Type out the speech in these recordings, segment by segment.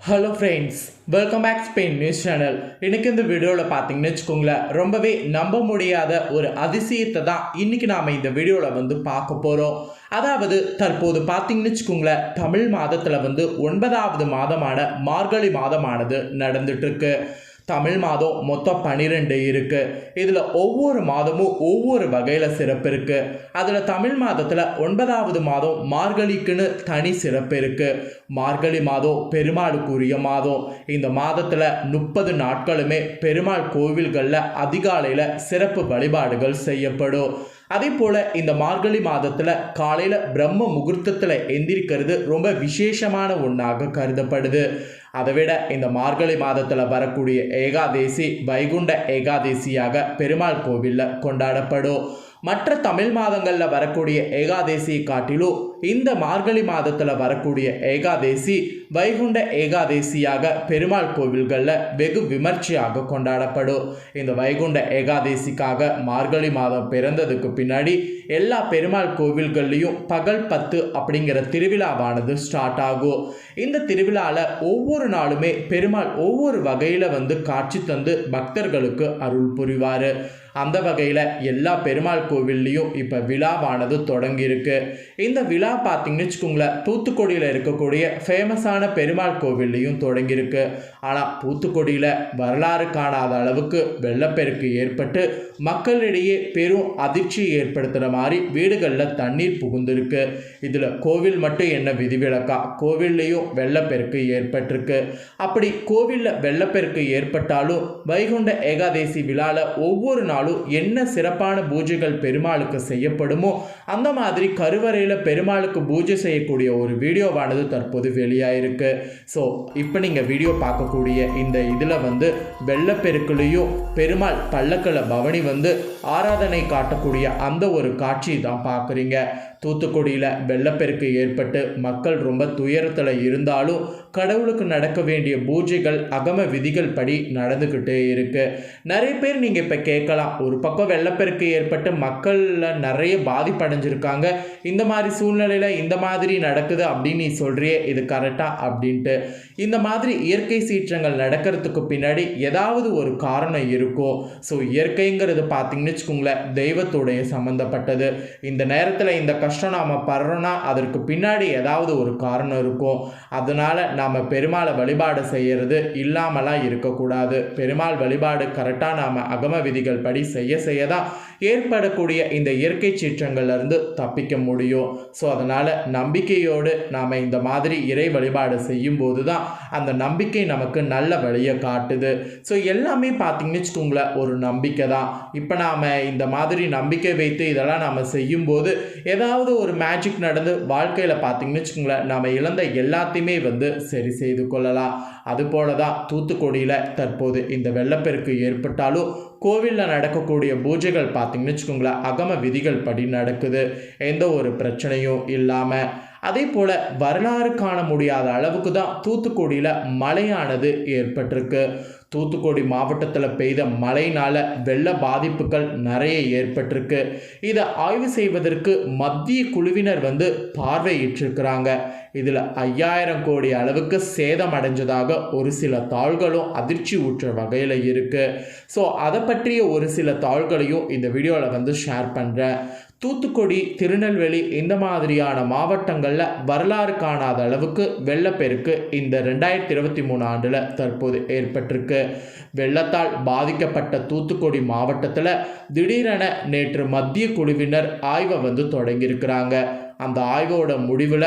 Hello friends welcome back Spain news channel இன்றைக்கி இந்த வீடியோவில் பார்த்தீங்கன்னு வச்சுக்கோங்களேன் ரொம்பவே நம்ப முடியாத ஒரு அதிசயத்தை தான் இன்னைக்கு நாம் இந்த வீடியோவில் வந்து பார்க்க போகிறோம் அதாவது தற்போது பார்த்தீங்கன்னு வச்சுக்கோங்களேன் தமிழ் மாதத்தில் வந்து ஒன்பதாவது மாதமான மார்கழி மாதமானது நடந்துட்டுருக்கு தமிழ் மாதம் மொத்தம் பன்னிரெண்டு இருக்குது இதில் ஒவ்வொரு மாதமும் ஒவ்வொரு வகையில் சிறப்பு இருக்குது அதில் தமிழ் மாதத்தில் ஒன்பதாவது மாதம் மார்கழிக்குன்னு தனி சிறப்பு இருக்குது மார்கழி மாதம் பெருமாளுக்குரிய மாதம். இந்த மாதத்தில் முப்பது நாட்களுமே பெருமாள் கோவில்களில் அதிகாலையில் சிறப்பு வழிபாடுகள் செய்யப்படும். அதே போல் இந்த மார்கழி மாதத்தில் காலையில் பிரம்ம முகூர்த்தத்தில் எந்திரிக்கிறது ரொம்ப விசேஷமான ஒன்றாக கருதப்படுது. அதை விட இந்த மார்கழி மாதத்தில் வரக்கூடிய ஏகாதேசி வைகுண்ட ஏகாதேசியாக பெருமாள் கோவிலில் கொண்டாடப்படும். மற்ற தமிழ் மாதங்களில் வரக்கூடிய ஏகாதேசியை காட்டிலும் இந்த மார்கழி மாதத்தில் வரக்கூடிய ஏகாதேசி வைகுண்ட ஏகாதேசியாக பெருமாள் கோவில்களில் வெகு விமர்சையாக கொண்டாடப்படும். இந்த வைகுண்ட ஏகாதேசிக்காக மார்கழி மாதம் பிறந்ததுக்கு பின்னாடி எல்லா பெருமாள் கோவில்கள்லேயும் பகல் பத்து அப்படிங்கிற திருவிழாவானது ஸ்டார்ட் ஆகும். இந்த திருவிழாவில் ஒவ்வொரு நாளுமே பெருமாள் ஒவ்வொரு வகையில் வந்து காட்சி தந்து பக்தர்களுக்கு அருள் புரிவார். அந்த வகையில் எல்லா பெருமாள் கோவில்லையும் இப்போ விழாவானது தொடங்கியிருக்கு. இந்த விழா பார்த்தீங்கன்னு வச்சுக்கோங்களேன் தூத்துக்குடியில் இருக்கக்கூடிய ஃபேமஸான பெருமாள் கோவில்லையும் தொடங்கியிருக்கு. ஆனால் தூத்துக்குடியில் வரலாறு காணாத அளவுக்கு வெள்ளப்பெருக்கு ஏற்பட்டு மக்களிடையே பெரும் அதிர்ச்சி ஏற்படுத்துகிற மாதிரி வீடுகளில் தண்ணீர் புகுந்திருக்கு. இதில் கோவில் மட்டும் என்ன விதிவிலக்கா? கோவில்லையும் வெள்ளப்பெருக்கு ஏற்பட்டிருக்கு. அப்படி கோவிலில் வெள்ளப்பெருக்கு ஏற்பட்டாலும் வைகுண்ட ஏகாதேசி விழாவில் ஒவ்வொரு நாளும் என்ன சிறப்பான பூஜைகள் பெருமாளுக்கு செய்யப்படுமோ அந்த மாதிரி கருவறையில் பெருமாளுக்கு பூஜை செய்யக்கூடிய ஒரு வீடியோவானது தற்போது வெளியாயிருக்கு. ஸோ இப்போ நீங்கள் வீடியோ பார்க்கக்கூடிய இந்த இதில் வந்து வெள்ளப்பெருக்குலேயும் பெருமாள் பல்லக்கில் பவனி வந்து ஆராதனை காட்டக்கூடிய அந்த ஒரு காட்சி தான் பார்க்குறீங்க. தூத்துக்குடியில் வெள்ளப்பெருக்கு ஏற்பட்டு மக்கள் ரொம்ப துயரத்தில் இருந்தாலும் கடவுளுக்கு நடக்க வேண்டிய பூஜைகள் அகம விதிகள் படி நடந்துக்கிட்டே இருக்கு. நிறைய பேர் நீங்கள் இப்போ கேட்கலாம் ஒரு பக்கம் வெள்ளப்பெருக்கு ஏற்பட்டு மக்களில் நிறைய பாதிப்படைஞ்சிருக்காங்க இந்த மாதிரி சூழ்நிலையில் இந்த மாதிரி நடக்குது அப்படின்னு நீ சொல்கிறியே இது கரெக்டாக அப்படின்ட்டு. இந்த மாதிரி இயற்கை சீற்றங்கள் நடக்கிறதுக்கு பின்னாடி ஏதாவது ஒரு காரணம் இருக்கும் ஸோ இயற்கைங்கிறது பார்த்தீங்கன்னு வச்சுக்கோங்களேன் தெய்வத்துடைய சம்மந்தப்பட்டது இந்த நேரத்தில் இந்த கஷ்டம் கஷ்டம் நாம் படுறோன்னா அதற்கு பின்னாடி ஏதாவது ஒரு காரணம் இருக்கும். அதனால் நாம் பெருமாளை வழிபாடு செய்கிறது இல்லாமலாம் இருக்கக்கூடாது. பெருமாள் வழிபாடு கரெக்டாக நாம் அகம விதிகள் படி செய்ய செய்ய தான் ஏற்படக்கூடிய இந்த இயற்கை சீற்றங்கள்லேருந்து தப்பிக்க முடியும். ஸோ அதனால் நம்பிக்கையோடு நாம் இந்த மாதிரி இறை வழிபாடு செய்யும்போது தான் அந்த நம்பிக்கை நமக்கு நல்ல வழியை காட்டுது. ஸோ எல்லாமே பார்த்திங்கன்னு வச்சுக்கோங்களேன் ஒரு நம்பிக்கை தான். இப்போ நாம் இந்த மாதிரி நம்பிக்கை வைத்து இதெல்லாம் நாம் செய்யும்போது ஏதாவது ஒரு மேஜிக் நடந்து வாழ்க்கையில் பார்த்தீங்கன்னு வச்சுக்கோங்களேன் நாம் இழந்த எல்லாத்தையுமே வந்து சரி செய்து கொள்ளலாம். அதுபோல தான் தூத்துக்குடியில் தற்போது இந்த வெள்ளப்பெருக்கு ஏற்பட்டாலும் கோவிலில் நடக்கக்கூடிய பூஜைகள் பார்த்தீங்கன்னு வச்சுக்கோங்களேன் அகம விதிகள் படி நடக்குது. எந்த ஒரு பிரச்சனையும் இல்லாமல் அதே போல் வரலாறு காண முடியாத அளவுக்கு தான் தூத்துக்குடியில் மழையானது ஏற்பட்டிருக்கு. தூத்துக்குடி மாவட்டத்தில் பெய்த மழையினால் வெள்ள பாதிப்புகள் நிறைய ஏற்பட்டிருக்கு. இதை ஆய்வு செய்வதற்கு மத்திய குழுவினர் வந்து பார்வையிட்டிருக்கிறாங்க. இதில் ஐயாயிரம் கோடி அளவுக்கு சேதம் அடைஞ்சதாக ஒரு சில தாள்களும் அதிர்ச்சி ஊற்ற வகையில் இருக்குது ஸோ அதை பற்றிய ஒரு சில தாள்களையும் இந்த வீடியோவில் வந்து ஷேர் பண்ணுறேன் தூத்துக்குடி திருநெல்வேலி இந்த மாதிரியான மாவட்டங்களில் வரலாறு காணாத அளவுக்கு வெள்ளப்பெருக்கு இந்த ரெண்டாயிரத்தி இருபத்தி மூணு ஆண்டில் தற்போது ஏற்பட்டிருக்கு. வெள்ளத்தால் பாதிக்கப்பட்ட தூத்துக்குடி மாவட்டத்தில் திடீரென நேற்று மத்திய குழுவினர் ஆய்வை வந்து தொடங்கியிருக்கிறாங்க. அந்த ஆய்வோட முடிவில்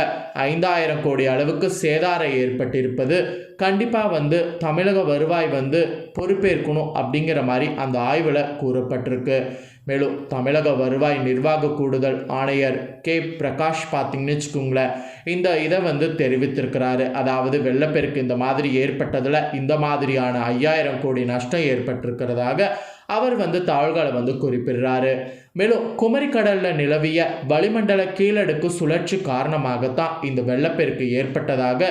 ஐந்தாயிரம் கோடி அளவுக்கு சேதாரம் ஏற்பட்டிருப்பது கண்டிப்பாக வந்து தமிழக வருவாய் வந்து பொறுப்பேற்கணும் அப்படிங்கிற மாதிரி அந்த ஆய்வில் கூறப்பட்டிருக்கு. மேலும் தமிழக வருவாய் நிர்வாக கூடுதல் ஆணையர் கே. பிரகாஷ் பார்த்தீங்கன்னு வச்சுக்கோங்களேன் இந்த இதை வந்து தெரிவித்திருக்கிறாரு. அதாவது வெள்ளப்பெருக்கு இந்த மாதிரி ஏற்பட்டதில் இந்த மாதிரியான ஐயாயிரம் கோடி நஷ்டம் ஏற்பட்டிருக்கிறதாக அவர் வந்து தாழ்களை வந்து குறிப்பிடுறாரு. மேலும் குமரிக்கடலில் நிலவிய வளிமண்டல கீழடுக்கு சுழற்சி காரணமாகத்தான் இந்த வெள்ளப்பெருக்கு ஏற்பட்டதாக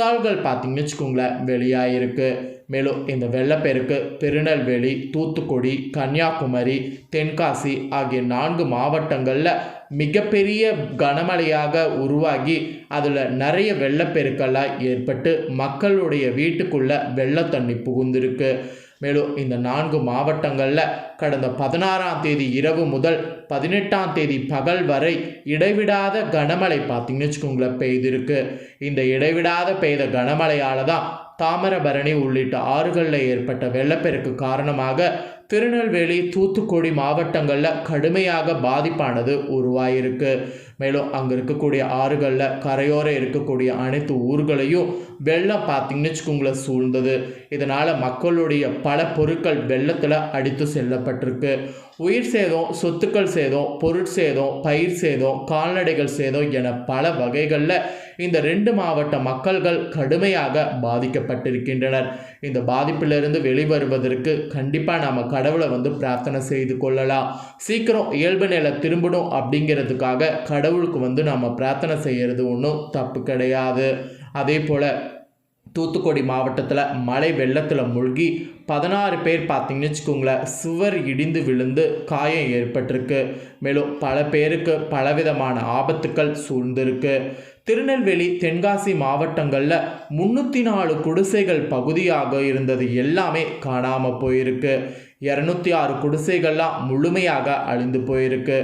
தாள்கள் பார்த்திங்கன்னு வச்சுக்கோங்களேன் வெளியாகிருக்கு மேலும் இந்த வெள்ளப்பெருக்கு திருநெல்வேலி தூத்துக்குடி கன்னியாகுமரி தென்காசி ஆகிய நான்கு மாவட்டங்களில் மிகப்பெரிய கனமழையாக உருவாகி அதில் நிறைய வெள்ளப்பெருக்கெல்லாம் ஏற்பட்டு மக்களுடைய வீட்டுக்குள்ளே வெள்ள தண்ணி புகுந்திருக்கு. மேலும் இந்த நான்கு மாவட்டங்களில் கடந்த பதினாறாம் தேதி இரவு முதல் பதினெட்டாம் தேதி பகல் வரை இடைவிடாத கனமழை பார்த்தீங்கன்னு வச்சுக்கோங்களேன் பெய்திருக்கு. இந்த இடைவிடாத பெய்த கனமழையால் தான் தாமிரபரணி உள்ளிட்ட ஆறுகளில் ஏற்பட்ட வெள்ளப்பெருக்கு காரணமாக திருநெல்வேலி தூத்துக்குடி மாவட்டங்களில் கடுமையாக பாதிப்பானது உருவாயிருக்கு. மேலும் அங்கே இருக்கக்கூடிய ஆறுகளில் கரையோரம் இருக்கக்கூடிய அனைத்து ஊர்களையும் வெள்ளம் பார்த்தீங்கன்னு வச்சுக்கோங்களேன் சூழ்ந்தது. இதனால் மக்களுடைய பல பொருட்கள் வெள்ளத்தில் அடித்து செல்லப்பட்டிருக்கு. உயிர் சேதம் சொத்துக்கள் சேதம் பொருட்சேதம் பயிர் சேதம் கால்நடைகள் சேதம் என பல வகைகளில் இந்த ரெண்டு மாவட்ட மக்கள்கள் கடுமையாக பாதிக்கப்பட்டிருக்கின்றனர். இந்த பாதிப்பிலிருந்து வெளிவருவதற்கு கண்டிப்பாக நாம் கடவுளை வந்து பிரார்த்தனை செய்து கொள்ளலாம். சீக்கிரம் இயல்பு நிலை திரும்பணும் அப்படிங்கிறதுக்காக கடவுளுக்கு வந்து நாம் பிரார்த்தனை செய்கிறது ஒன்றும் தப்பு கிடையாது. அதே போல் தூத்துக்குடி மாவட்டத்தில் மழை வெள்ளத்தில் மூழ்கி பதினாறு பேர் பார்த்தீங்கன்னு வச்சுக்கோங்களேன் சுவர் இடிந்து விழுந்து காயம் ஏற்பட்டிருக்கு. மேலும் பல பேருக்கு பலவிதமான ஆபத்துக்கள் சூழ்ந்திருக்கு. திருநெல்வேலி தென்காசி மாவட்டங்களில் முந்நூற்றி நாலு குடிசைகள் பகுதியாக இருந்தது எல்லாமே காணாமல் போயிருக்கு. இரநூத்தி ஆறு குடிசைகள்லாம் முழுமையாக அழிந்து போயிருக்கு.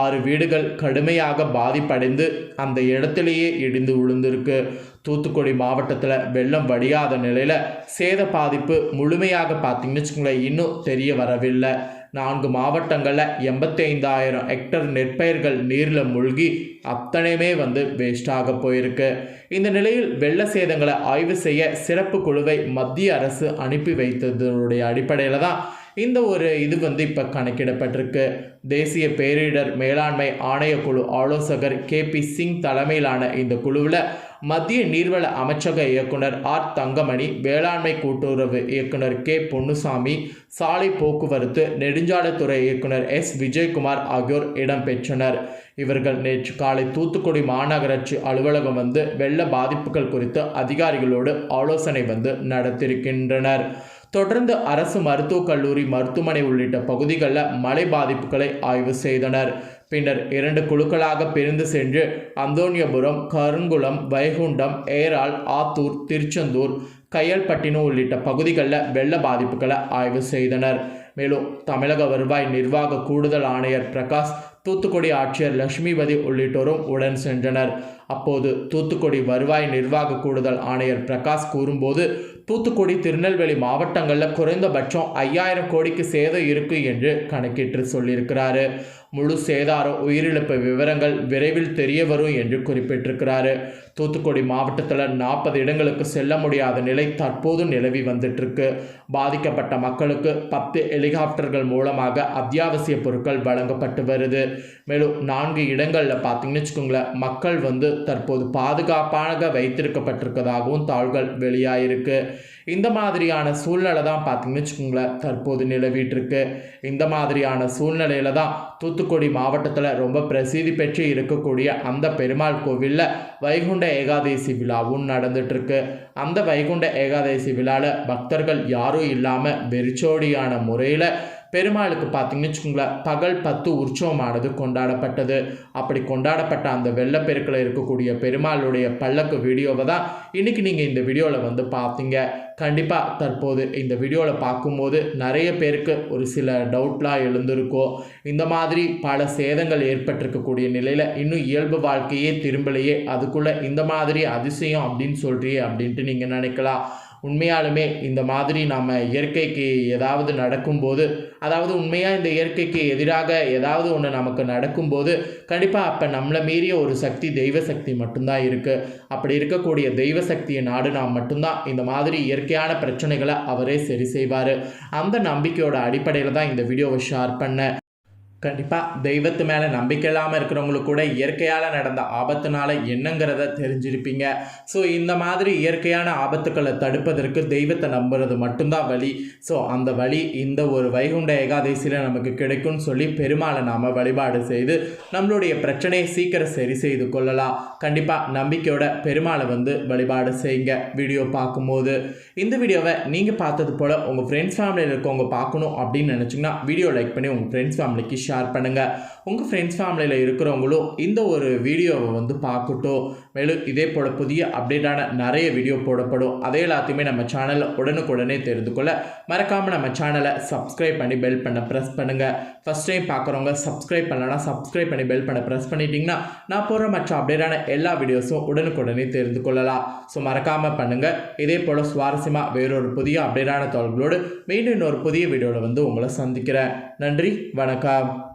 ஆறு வீடுகள் கடுமையாக பாதிப்படைந்து அந்த இடத்திலேயே இடிந்து விழுந்திருக்கு. தூத்துக்குடி மாவட்டத்தில் வெள்ளம் வடியாத நிலையில் சேத பாதிப்பு முழுமையாக பார்த்தீங்கன்னு வச்சுக்கோங்களேன் இன்னும் தெரிய வரவில்லை. நான்கு மாவட்டங்களில் எண்பத்தைந்தாயிரம் ஹெக்டர் நெற்பயிர்கள் நீரில் மூழ்கி அத்தனையுமே வந்து வேஸ்டாக போயிருக்கு. இந்த நிலையில் வெள்ள சேதங்களை ஆய்வு செய்ய சிறப்பு குழுவை மத்திய அரசு அனுப்பி வைத்ததனுடைய அடிப்படையில் தான் இந்த ஒரு இது வந்து இப்போ கணக்கிடப்பட்டிருக்கு. தேசிய பேரிடர் மேலாண்மை ஆணையக்குழு ஆலோசகர் கே பி சிங் தலைமையிலான இந்த குழுவில் மத்திய நீர்வள அமைச்சக இயக்குனர் ஆர் தங்கமணி வேளாண்மை கூட்டுறவு இயக்குனர் கே பொன்னுசாமி சாலை போக்குவரத்து நெடுஞ்சாலைத்துறை இயக்குனர் எஸ் விஜயகுமார் ஆகியோர் இடம்பெற்றனர் இவர்கள் நேற்று காலை தூத்துக்குடி மாநகராட்சி அலுவலகம் வந்து வெள்ள பாதிப்புகள் குறித்து அதிகாரிகளோடு ஆலோசனை வந்து நடத்தியிருக்கின்றனர். தொடர்ந்து அரசு மருத்துவக் கல்லூரி மருத்துவமனை உள்ளிட்ட பகுதிகளில் மழை பாதிப்புகளை ஆய்வு செய்தனர். பின்னர் இரண்டு குழுக்களாக பிரிந்து சென்று அந்தோனியபுரம் கருங்குளம் வைகுண்டம் ஏரால் ஆத்தூர் திருச்செந்தூர் கையல்பட்டினம் உள்ளிட்ட பகுதிகளில் வெள்ள பாதிப்புகளை ஆய்வு செய்தனர். மேலும் தமிழக வருவாய் நிர்வாக கூடுதல் ஆணையர் பிரகாஷ் தூத்துக்குடி ஆட்சியர் லட்சுமிபதி உள்ளிட்டோரும் உடன் சென்றனர். அப்போது தூத்துக்குடி வருவாய் நிர்வாக கூடுதல் ஆணையர் பிரகாஷ் கூறும்போது தூத்துக்குடி திருநெல்வேலி மாவட்டங்களில் குறைந்தபட்சம் ஐயாயிரம் கோடிக்கு சேதம் இருக்குது என்று கணக்கிட்டு சொல்லியிருக்கிறாரு. முழு சேதாரம் உயிரிழப்பு விவரங்கள் விரைவில் தெரிய வரும் என்று குறிப்பிட்டிருக்கிறாரு. தூத்துக்குடி மாவட்டத்தில் நாற்பது இடங்களுக்கு செல்ல முடியாத நிலை தற்போது நிலவி வந்துட்டுருக்கு. பாதிக்கப்பட்ட மக்களுக்கு பத்து ஹெலிகாப்டர்கள் மூலமாக அத்தியாவசிய பொருட்கள் வழங்கப்பட்டு வருது. மேலும் நான்கு இடங்களில் பார்த்தீங்கன்னு வச்சுக்கோங்களேன் மக்கள் வந்து தற்போது பாதுகாப்பாக வைத்திருக்கப்பட்டிருக்கதாகவும் தாள்கள் வெளியாயிருக்கு. இந்த மாதிரியான சூழ்நிலை தான் பார்த்தீங்கன்னு வச்சுக்கோங்களேன் தற்போது நிலவிட்டுருக்கு. இந்த மாதிரியான சூழ்நிலையில தான் தூத்துக்குடி மாவட்டத்தில் ரொம்ப பிரசித்தி பெற்று இருக்கக்கூடிய அந்த பெருமாள் கோவிலில் வைகுண்ட ஏகாதசி விழாவும் நடந்துட்டுருக்கு. அந்த வைகுண்ட ஏகாதசி விழாவில் பக்தர்கள் யாரும் இல்லாமல் வெறிச்சோடியான முறையில் பெருமாளுக்கு பார்த்தீங்கன்னு வச்சுக்கோங்களேன் பகல் பத்து உற்சவமானது கொண்டாடப்பட்டது. அப்படி கொண்டாடப்பட்ட அந்த வெள்ளப்பெருக்கில் இருக்கக்கூடிய பெருமாளுடைய பல்லக்கு வீடியோவை தான் இன்றைக்கி நீங்கள் இந்த வீடியோவில் வந்து பார்த்தீங்க. கண்டிப்பாக தற்போது இந்த வீடியோவில் பார்க்கும்போது நிறைய பேருக்கு ஒரு சில டவுட்லாம் எழுந்திருக்கோ. இந்த மாதிரி பல சேதங்கள் ஏற்பட்டிருக்கக்கூடிய நிலையில் இன்னும் இயல்பு வாழ்க்கையே திரும்பலையே. அதுக்குள்ளே இந்த மாதிரி அதிசயம் அப்படின்னு சொல்கிறியே அப்படின்ட்டு நீங்கள் நினைக்கலாம். உண்மையாலுமே இந்த மாதிரி நம்ம இயற்கைக்கு ஏதாவது நடக்கும்போது அதாவது உண்மையாக இந்த இயற்கைக்கு எதிராக ஏதாவது ஒன்று நமக்கு நடக்கும்போது கண்டிப்பாக அப்போ நம்மளை மீறிய ஒரு சக்தி தெய்வ சக்தி மட்டும்தான் இருக்குது அப்படி இருக்கக்கூடிய தெய்வ சக்தியை நாடு நாம் மட்டும்தான் இந்த மாதிரி இயற்கையான பிரச்சனைகளை அவரே சரி செய்வார். அந்த நம்பிக்கையோட அடிப்படையில் தான் இந்த வீடியோவை ஷேர் பண்ணேன். கண்டிப்பாக தெய்வத்து மேலே நம்பிக்கை இல்லாமல் இருக்கிறவங்களுக்கு கூட இயற்கையால் நடந்த ஆபத்துனால என்னங்கிறத தெரிஞ்சிருப்பீங்க. ஸோ இந்த மாதிரி இயற்கையான ஆபத்துக்களை தடுப்பதற்கு தெய்வத்தை நம்புறது மட்டும்தான் வழி. ஸோ அந்த வழி இந்த ஒரு வைகுண்ட ஏகாதசியில் நமக்கு கிடைக்கும்னு சொல்லி பெருமாளை நாம் வழிபாடு செய்து நம்மளுடைய பிரச்சனையை சீக்கிரம் சரி செய்து கொள்ளலாம். கண்டிப்பாக நம்பிக்கையோட பெருமாளை வந்து வழிபாடு செய்யுங்க. வீடியோ பார்க்கும்போது. இந்த வீடியோவை நீங்கள் பார்த்தது போல் உங்கள் ஃப்ரெண்ட்ஸ் ஃபேமிலியில் இருக்கவங்க பார்க்கணும் அப்படின்னு நினச்சிங்கன்னா வீடியோ லைக் பண்ணி உங்கள் ஃப்ரெண்ட்ஸ் ஃபேமிலிக்கு ஷேர் பண்ணுங்கள் உங்கள் ஃப்ரெண்ட்ஸ் ஃபேமிலியில் இருக்கிறவங்களும் இந்த ஒரு வீடியோவை வந்து பார்க்கட்டும். மேலும் இதே போல் புதிய அப்டேட்டான நிறைய வீடியோ போடப்படும். அதே எல்லாத்தையுமே நம்ம சேனலில் உடனுக்குடனே தெரிந்து கொள்ள மறக்காமல் நம்ம சேனலை சப்ஸ்கிரைப் பண்ணி பெல் பண்ண ப்ரெஸ் பண்ணுங்கள் ஃபஸ்ட் டைம் பார்க்குறவங்க சப்ஸ்கிரைப் பண்ணலன்னா சப்ஸ்கிரைப் பண்ணி பெல் பண்ண ப்ரெஸ் பண்ணிட்டீங்கன்னா நான் போடுற மற்ற அப்டேட்டான எல்லா வீடியோஸும் உடனுக்குடனே தெரிந்து கொள்ளலாம். ஸோ மறக்காமல் பண்ணுங்கள் இதே போல் சுவாரஸ்யமாக வேறொரு புதிய அப்டேட்டான தகவல்களோடு மீண்டும் இன்னொரு புதிய வீடியோவில் வந்து உங்களை சந்திக்கிறேன். நன்றி வணக்கம்.